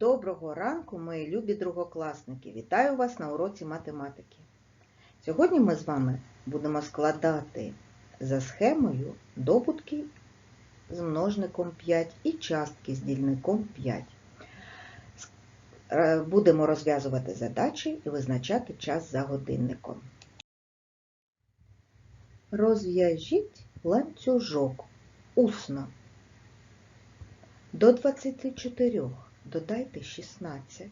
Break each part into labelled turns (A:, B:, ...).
A: Доброго ранку, мої любі другокласники! Вітаю вас на уроці математики. Сьогодні ми з вами будемо складати за схемою добутки з множником 5 і частки з дільником 5. Е, Будемо розв'язувати задачі і визначати час за годинником. Розв'яжіть ланцюжок усно. До 24 додайте 16.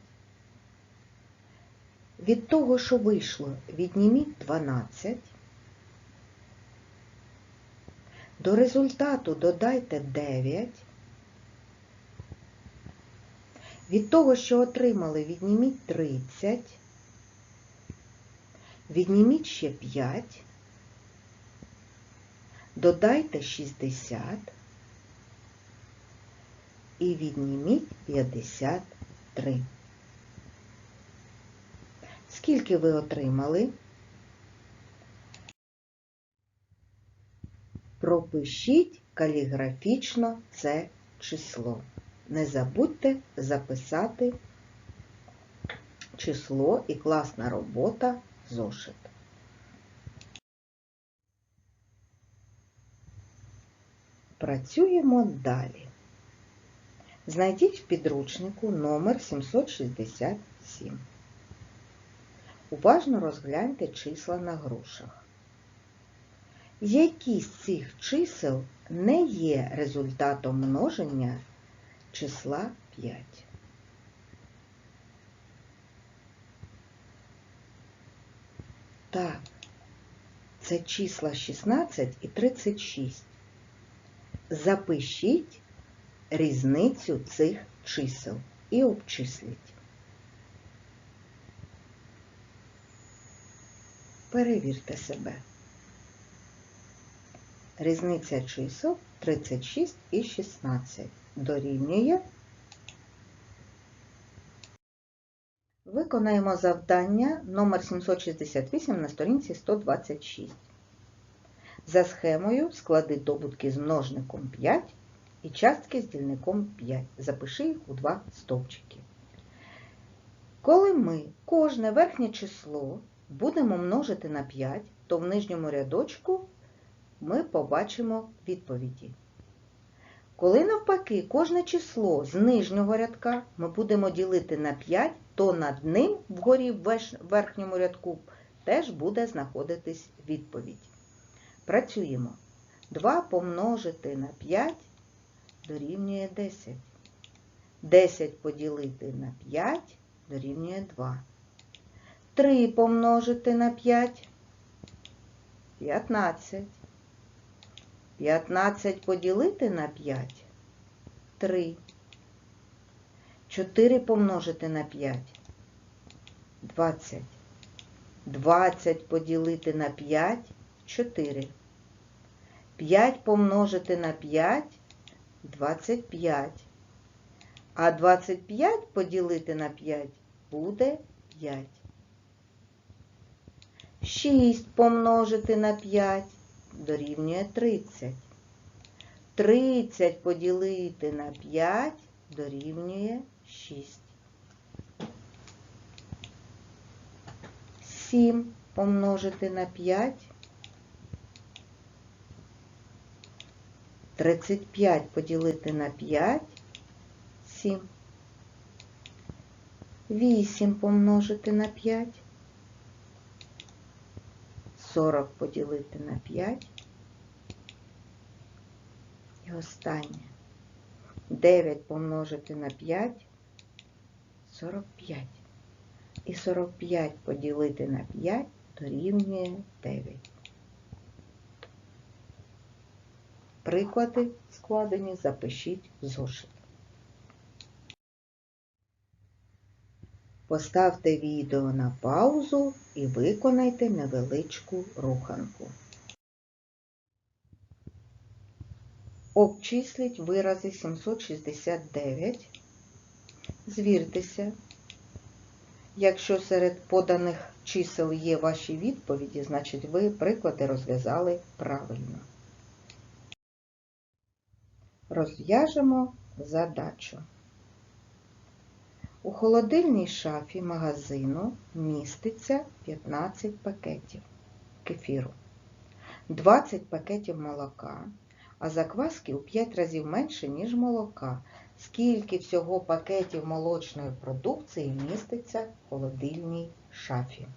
A: Від того, що вийшло, відніміть 12. До результату додайте 9. Від того, що отримали, відніміть 30. Відніміть ще 5. Додайте 60 і відніміть 53. Скільки ви отримали? Пропишіть каліграфічно це число. Не забудьте записати число і класна робота зошит. Працюємо далі. Знайдіть в підручнику номер 767. Уважно розгляньте числа на грошах. Які з цих чисел не є результатом множення числа 5? Так, це числа 16 і 36. Запишіть різницю цих чисел і обчисліть. Перевірте себе. Різниця чисел 36 і 16 дорівнює. Виконаємо завдання номер 768 на сторінці 126. За схемою склади добутки з множником 5 і частки з дільником 5. Запиши їх у два стовпчики. Коли ми кожне верхнє число будемо множити на 5, то в нижньому рядочку ми побачимо відповіді. Коли навпаки кожне число з нижнього рядка ми будемо ділити на 5, то над ним вгорі в верхньому рядку теж буде знаходитись відповідь. Працюємо. 2 помножити на 5 дорівнює 10. 10 поділити на 5 дорівнює 2. 3 помножити на 5 15. 15 поділити на 5 3. 4 помножити на 5 20. 20 поділити на 5 4. 5 помножити на 5 25. А 25 поділити на 5 буде 5. 6 помножити на 5 дорівнює 30. 30 поділити на 5 дорівнює 6. 7 помножити на 5 35 поділити на 5 7. 8 помножити на 5 40 поділити на 5. І останнє. 9 помножити на 5 45. І 45 поділити на 5 дорівнює 9. Приклади складені запишіть зошит. Поставте відео на паузу і виконайте невеличку руханку. Обчисліть вирази 769. Звіртеся. Якщо серед поданих чисел є ваші відповіді, значить ви приклади розв'язали правильно. Розв'яжемо задачу. У холодильній шафі магазину міститься 15 пакетів кефіру, 20 пакетів молока, а закваски у 5 разів менше, ніж молока. Скільки всього пакетів молочної продукції міститься в холодильній шафі?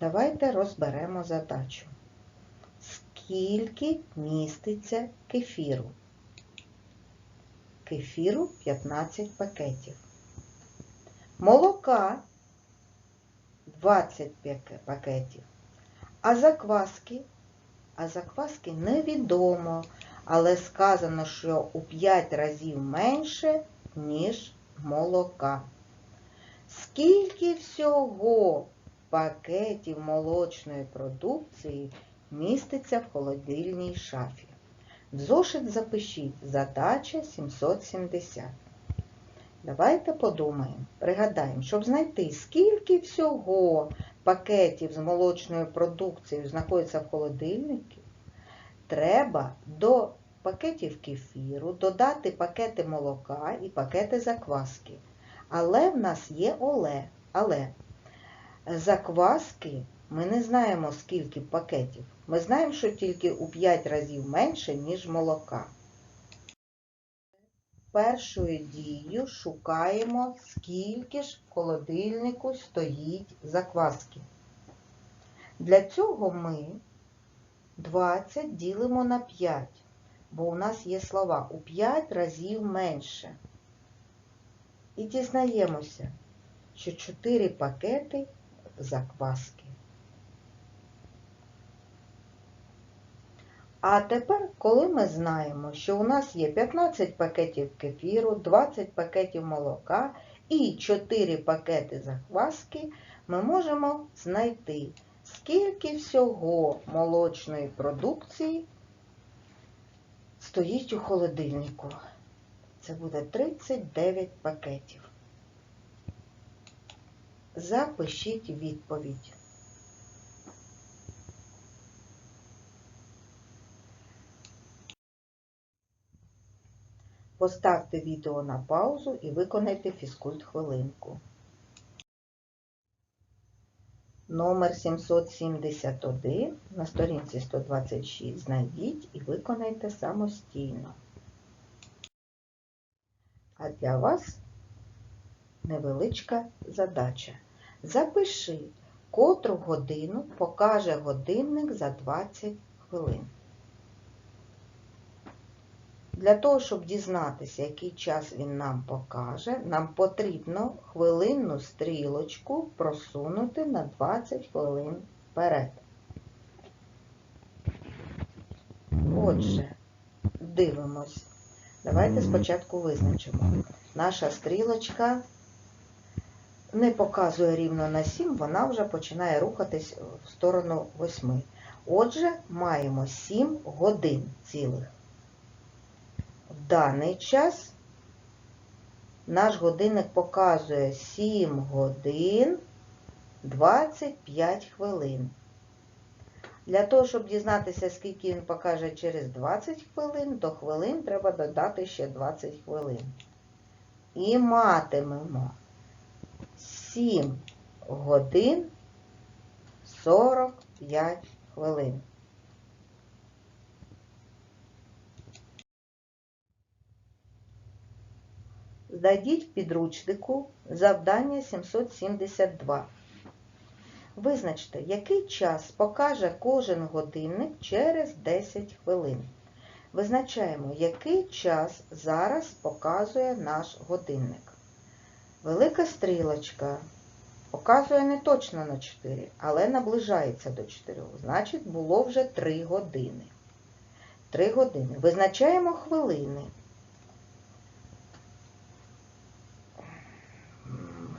A: Давайте розберемо задачу. Скільки міститься кефіру? Кефіру 15 пакетів. Молока 20 пакетів. А закваски? А закваски невідомо, але сказано, що у 5 разів менше, ніж молока. Скільки всього пакетів молочної продукції міститься в холодильній шафі? В зошит запишіть задача 770. Давайте подумаємо, пригадаємо, щоб знайти, скільки всього пакетів з молочною продукцією знаходиться в холодильнику, треба до пакетів кефіру додати пакети молока і пакети закваски. Але в нас є оле. Але закваски ми не знаємо, скільки пакетів. Ми знаємо, що тільки у 5 разів менше, ніж молока. Першою дією шукаємо, скільки ж в холодильнику стоїть закваски. Для цього ми 20 ділимо на 5, бо у нас є слова у 5 разів менше. І дізнаємося, що 4 пакети закваски. А тепер, коли ми знаємо, що у нас є 15 пакетів кефіру, 20 пакетів молока і 4 пакети закваски, ми можемо знайти, скільки всього молочної продукції стоїть у холодильнику. Це буде 39 пакетів. Запишіть відповідь. Поставте відео на паузу і виконайте фізкульт хвилинку. Номер 771 на сторінці 126 знайдіть і виконайте самостійно. А для вас невеличка задача. Запиши, котру годину покаже годинник за 20 хвилин. Для того, щоб дізнатися, який час він нам покаже, нам потрібно хвилинну стрілочку просунути на 20 хвилин вперед. Отже, дивимось. Давайте спочатку визначимо. Наша стрілочка не показує рівно на 7, вона вже починає рухатись в сторону 8. Отже, маємо 7 годин цілих. В даний час наш годинник показує 7 годин 25 хвилин. Для того, щоб дізнатися, скільки він покаже через 20 хвилин, до хвилин треба додати ще 20 хвилин. І матимемо 7 годин 45 хвилин. Здадіть в підручнику завдання 772. Визначте, який час покаже кожен годинник через 10 хвилин. Визначаємо, який час зараз показує наш годинник. Велика стрілочка показує не точно на 4, але наближається до 4. Значить, було вже 3 години. 3 години. Визначаємо хвилини.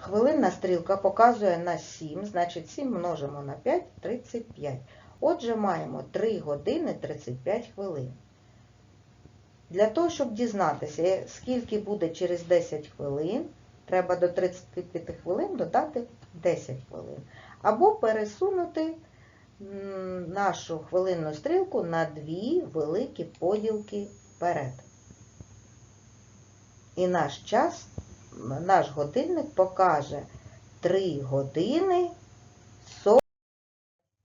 A: Хвилинна стрілка показує на 7, значить 7 множимо на 5 35. Отже, маємо 3 години 35 хвилин. Для того, щоб дізнатися, скільки буде через 10 хвилин, треба до 35 хвилин додати 10 хвилин. Або пересунути нашу хвилинну стрілку на дві великі поділки вперед. І наш час, наш годинник покаже 3 години 40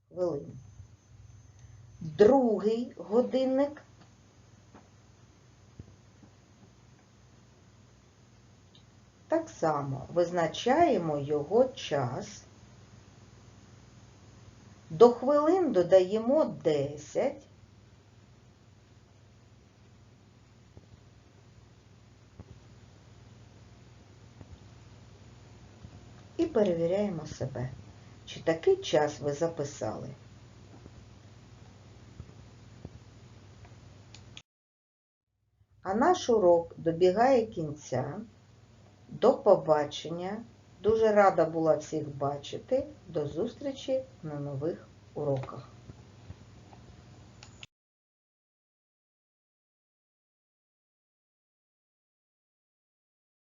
A: хвилин. Другий годинник так само визначаємо його час. До хвилин додаємо 10. Перевіряємо себе, чи такий час ви записали. А наш урок добігає кінця. До побачення. Дуже рада була всіх бачити. До зустрічі на нових уроках.